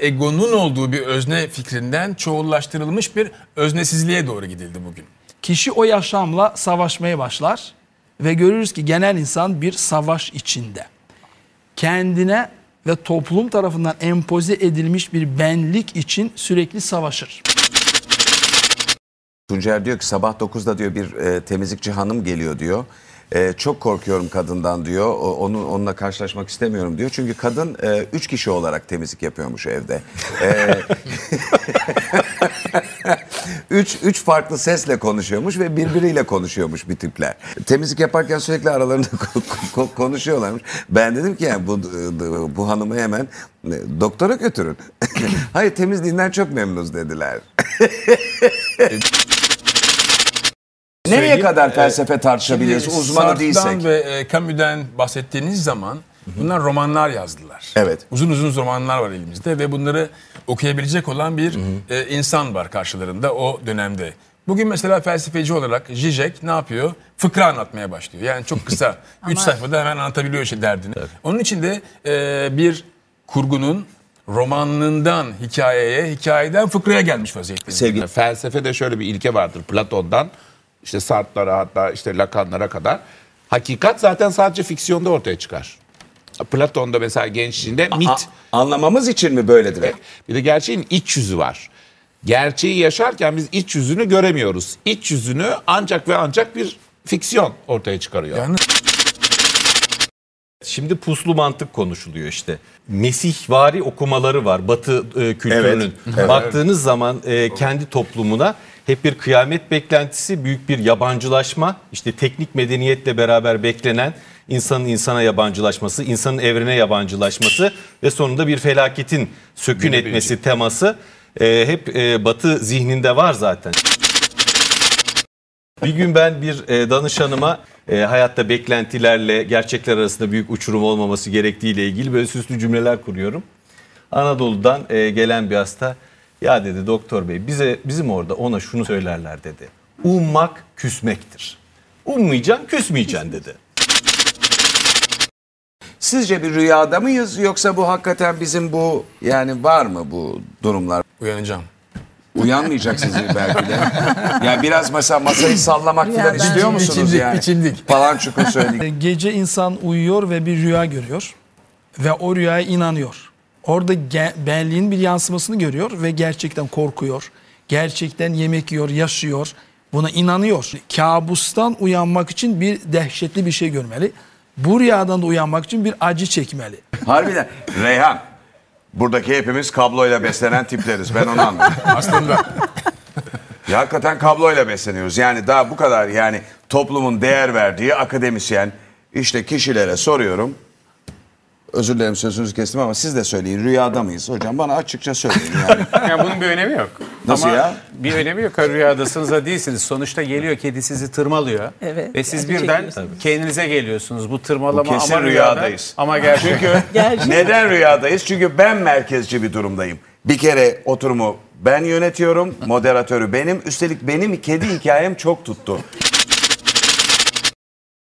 egonun olduğu bir özne fikrinden çoğullaştırılmış bir öznesizliğe doğru gidildi bugün. Kişi o yaşamla savaşmaya başlar ve görürüz ki genel insan bir savaş içinde. Kendine ve toplum tarafından empoze edilmiş bir benlik için sürekli savaşır. Tuncer diyor ki sabah 9'da diyor bir e, temizlikçi hanım geliyor diyor. E, çok korkuyorum kadından diyor. O, onun onunla karşılaşmak istemiyorum diyor. Çünkü kadın e, üç kişi olarak temizlik yapıyormuş evde. E, üç, üç farklı sesle konuşuyormuş ve birbiriyle konuşuyormuş bir tipler. Temizlik yaparken sürekli aralarında ko- ko- konuşuyorlarmış. Ben dedim ki yani bu bu hanımı hemen e, doktora götürün. Hayır temizliğinden çok memnunuz dediler. Nereye Söyleyeyim, kadar felsefe tartışabiliriz Şimdi uzmanı Sartre'dan değilsek? ve e, Camus'den bahsettiğiniz zaman bunlar romanlar yazdılar. Evet. Uzun uzun romanlar var elimizde ve bunları okuyabilecek olan bir e, insan var karşılarında o dönemde. Bugün mesela felsefeci olarak Zizek ne yapıyor? Fıkra anlatmaya başlıyor. Yani çok kısa. üç sayfada hemen anlatabiliyor işte derdini. Onun için de e, bir kurgunun romanından hikayeye, hikayeden fıkraya gelmiş vaziyette. Sevgili Felsefede şöyle bir ilke vardır Platon'dan işte Sartre'lara hatta işte Lacan'lara kadar. Hakikat zaten sadece fiksiyonda ortaya çıkar. Platon'da mesela gençliğinde mit. A- anlamamız için mi böyledir? hep? Bir de gerçeğin iç yüzü var. Gerçeği yaşarken biz iç yüzünü göremiyoruz. İç yüzünü ancak ve ancak bir fiksiyon ortaya çıkarıyor. Yani Şimdi puslu mantık konuşuluyor işte. Mesihvari okumaları var Batı e, kültürünün. Evet, Baktığınız zaman e, kendi toplumuna hep bir kıyamet beklentisi, büyük bir yabancılaşma, işte teknik medeniyetle beraber beklenen insanın insana yabancılaşması, insanın evrene yabancılaşması ve sonunda bir felaketin sökün etmesi teması e, hep e, Batı zihninde var zaten. Bir gün ben bir e, danışanıma e, hayatta beklentilerle gerçekler arasında büyük uçurum olmaması gerektiğiyle ilgili böyle süslü cümleler kuruyorum. Anadolu'dan e, gelen bir hasta ya dedi doktor bey bize bizim orada ona şunu söylerler dedi. Ummak küsmektir. Ummayacaksın küsmeyeceksin dedi. Sizce bir rüyada mıyız yoksa bu hakikaten bizim bu yani var mı bu durumlar? uyanacağım. Uyanmayacaksınız belki de. Yani biraz mesela masayı sallamak falan Rüyadan. istiyor musunuz İçildik, yani? içildik. Falan çukur söyledik. Gece insan uyuyor ve bir rüya görüyor ve o rüyaya inanıyor. Orada benliğin bir yansımasını görüyor ve gerçekten korkuyor. Gerçekten yemek yiyor, yaşıyor. Buna inanıyor. Kabustan uyanmak için bir dehşetli bir şey görmeli. Bu rüyadan da uyanmak için bir acı çekmeli. Harbiden. Reyhan. Buradaki hepimiz kabloyla beslenen tipleriz. Ben onu anladım. Aslında Ya hakikaten kabloyla besleniyoruz. Yani daha bu kadar yani toplumun değer verdiği akademisyen işte kişilere soruyorum. Özür dilerim sözünüzü kestim ama siz de söyleyin. Rüyada mıyız hocam? Bana açıkça söyleyin yani. Yani bunun bir önemi yok. Nasıl Ama ya? Bir önemi yok. Rüyadasınız da değilsiniz. Sonuçta geliyor kedi sizi tırmalıyor. Evet. Ve siz Acı birden kendinize geliyorsunuz. Bu tırmalama Bu kesin ama rüyada rüyadayız. ama gerçek. Çünkü Gerçek. neden rüyadayız? Çünkü ben merkezci bir durumdayım. Bir kere oturumu ben yönetiyorum, moderatörü benim. Üstelik benim kedi hikayem çok tuttu.